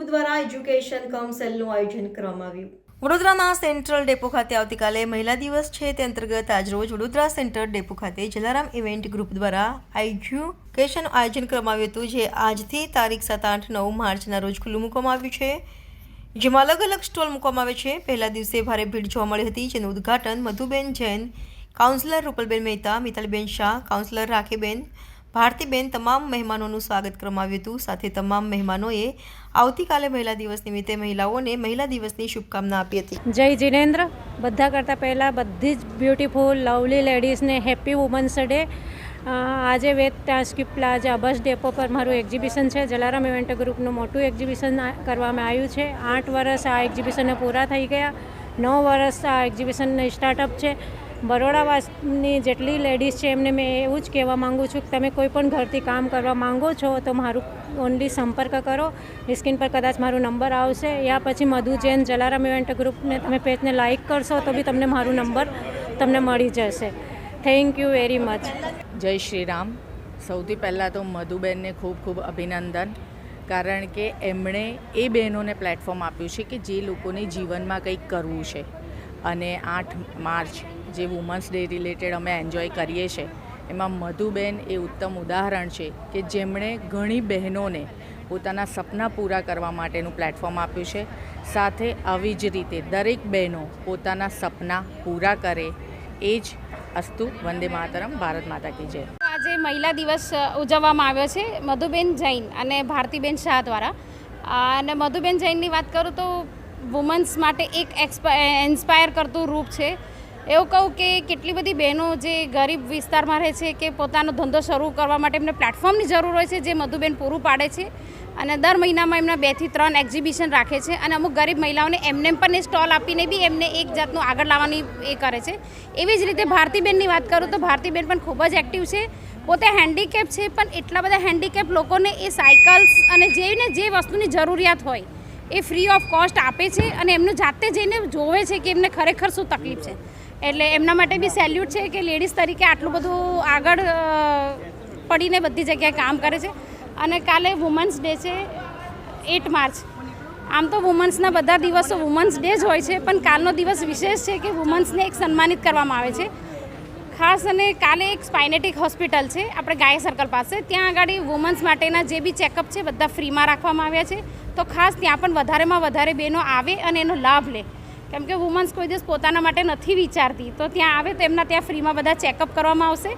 Fashion education કાઉન્સિલનું આયોજન કરવામાં આવ્યું. વડોદરાના સેન્ટ્રલ ડેપો ખાતે આવતીકાલે મહિલા દિવસ છે. તે અંતર્ગત આજરોજ વડોદરા સેન્ટ્રલ ડેપો ખાતે જલારામ ઇવેન્ટ ગ્રુપ દ્વારા એજ્યુકેશન આયોજન કરવામાં આવ્યું હતું, જે આજથી તારીખ સાત આઠ નવ માર્ચના રોજ ખુલ્લું મૂકવામાં આવ્યું છે. જેમાં અલગ અલગ સ્ટોલ મૂકવામાં આવે છે. પહેલા દિવસે ભારે ભીડ જોવા મળી હતી, જેનું ઉદ્ઘાટન મધુબેન જૈન, કાઉન્સિલર રૂપલબેન મહેતા, મિતાલીબેન શાહ, કાઉન્સિલર રાખીબેન ભારતીબેન તમામ મહેમાનોનું સ્વાગત કરવામાં હતું. સાથે તમામ મહેમાનોએ આવતીકાલે મહિલા દિવસ નિમિત્તે મહિલાઓને મહિલા દિવસની શુભકામના આપી હતી. જય જિનેન્દ્ર. બધા કરતાં પહેલાં બધી જ બ્યુટીફુલ લવલી લેડીઝને હેપી વુમન્સ ડે આજે વેદ ટાસ્કિપ પ્લાઝા બસ ડેપો પર મારું એક્ઝિબિશન છે. જલારામ ઇવેન્ટ ગ્રુપનું મોટું એક્ઝિબિશન કરવામાં આવ્યું છે. આઠ વર્ષ આ એક્ઝિબિશનને પૂરા થઈ ગયા. નવ વર્ષ આ એક્ઝિબિશનને સ્ટાર્ટઅપ છે. બરોડાવાસની જેટલી લેડીઝ છે એમને મેં એવું જ કહેવા માગું છું કે તમે કોઈ પણ ઘરથી કામ કરવા માંગો છો, તો મારું ઓનલી સંપર્ક કરો. સ્ક્રીન પર કદાચ મારો નંબર આવશે. યા પછી મધુ જૈન જલારામ ઇવેન્ટ ગ્રુપને તમે પેજને લાઇક કરશો, તો બી તમને મારો નંબર તમને મળી જશે. થેન્ક યુ વેરી મચ જય શ્રી રામ સૌથી પહેલાં તો મધુબેનને ખૂબ ખૂબ અભિનંદન, કારણ કે એમણે એ બહેનોને પ્લેટફોર્મ આપ્યું છે કે જે લોકોને જીવનમાં કંઈક કરવું છે. અને આઠ માર્ચ જે વુમન્સ ડે રિલેટેડ અમે એન્જોય કરીએ છીએ એમાં મધુબેન એ ઉત્તમ ઉદાહરણ છે કે જેમણે ઘણી બહેનોને પોતાના સપના પૂરા કરવા માટેનું પ્લેટફોર્મ આપ્યું છે. સાથે આવી જ રીતે દરેક બહેનો પોતાના સપના પૂરા કરે, એ જ અસ્તુ વંદે માતરમ, ભારત માતા કી જય. આજે મહિલા દિવસ ઉજવવામાં આવ્યો છે મધુબેન જૈન અને ભારતીબેન શાહ દ્વારા. અને મધુબેન જૈનની વાત કરું તો વુમન્સ માટે એક ઇન્સ્પાયર કરતું રૂપ છે. એવું કહું કે કેટલી બધી બહેનો જે ગરીબ વિસ્તારમાં રહે છે કે પોતાનો ધંધો શરૂ કરવા માટે એમને પ્લેટફોર્મની જરૂર હોય છે જે મધુબેન પૂરું પાડે છે અને દર મહિનામાં એમના બેથી ત્રણ એક્ઝિબિશન રાખે છે અને અમુક ગરીબ મહિલાઓને એમને પણ એ સ્ટોલ આપીને બી એમને એક જાતનું આગળ લાવવાની એ કરે છે. એવી જ રીતે ભારતીબેનની વાત કરું તો ભારતીબેન પણ ખૂબ જ એક્ટિવ છે. પોતે હેન્ડીકેપ છે પણ એટલા બધા હેન્ડીકેપ લોકોને એ સાયકલ્સ અને જેને જે વસ્તુની જરૂરિયાત હોય એ ફ્રી ઓફ કોસ્ટ આપે છે અને એમનું જાતે જઈને જોવે છે કે એમને ખરેખર શું તકલીફ છે. એટલે એમના માટે બી સેલ્યુટ છે કે લેડીઝ તરીકે આટલું બધું આગળ પડીને બધી જગ્યાએ કામ કરે છે. અને કાલે વુમન્સ ડે છે એટ માર્ચ આમ તો વુમન્સના બધા દિવસો વુમન્સ ડે જ હોય છે, પણ કાલનો દિવસ વિશેષ છે કે વુમન્સને એક સન્માનિત કરવામાં આવે છે. ખાસ અને કાલે એક સ્પાઇનેટિક હોસ્પિટલ છે, આપણે ગાય સર્કલ પાસે. ત્યાં આગળ વુમન્સ માટેના જે બી ચેકઅપ છે, બધા ફ્રીમાં રાખવામાં આવ્યા છે. તો ખાસ ત્યાં પણ વધારેમાં વધારે બહેનો આવે અને એનો લાભ લે. કેમ કે વુમન્સ કોઈ દિવસ પોતાના માટે નથી વિચારતી. તો ત્યાં આવે, તો એમના ત્યાં ફ્રીમાં બધા ચેકઅપ કરવામાં આવશે.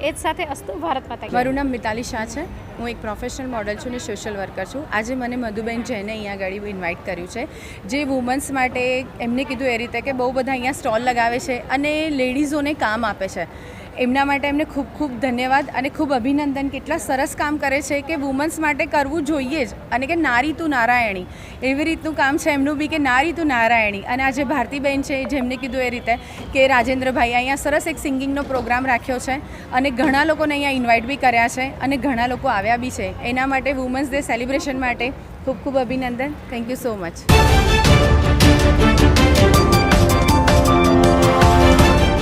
એ જ સાથે અસ્તુ ભારત માતા મારું નામ મિતાલી શાહ છે. હું એક પ્રોફેશનલ મોડલ છું અને સોશિયલ વર્કર છું. આજે મને મધુબેન જૈને અહીંયા આગળ ઇન્વાઇટ કર્યું છે. જે વુમન્સ માટે એમને કીધું એ રીતે કે બહુ બધા અહીંયા સ્ટોલ લગાવે છે અને લેડીઝોને કામ આપે છે. એમના માટે એમને ખૂબ ખૂબ ધન્યવાદ અને ખૂબ અભિનંદન. કેટલા સરસ કામ કરે છે કે વુમન્સ માટે કરવું જોઈએ જ અને કે નારી તું નારાયણી. એવી રીતનું કામ છે એમનું બી કે નારી તું નારાયણી. અને આજે ભારતીબેન છે જેમને કીધું એ રીતે કે રાજેન્દ્રભાઈ અહીંયા સરસ એક સિંગિંગનો પ્રોગ્રામ રાખ્યો છે અને ઘણા લોકોને અહીંયા ઇન્વાઇટ બી કર્યા છે અને ઘણા લોકો આવ્યા બી છે. એના માટે વુમન્સ ડે સેલિબ્રેશન માટે ખૂબ ખૂબ અભિનંદન. Thank you so much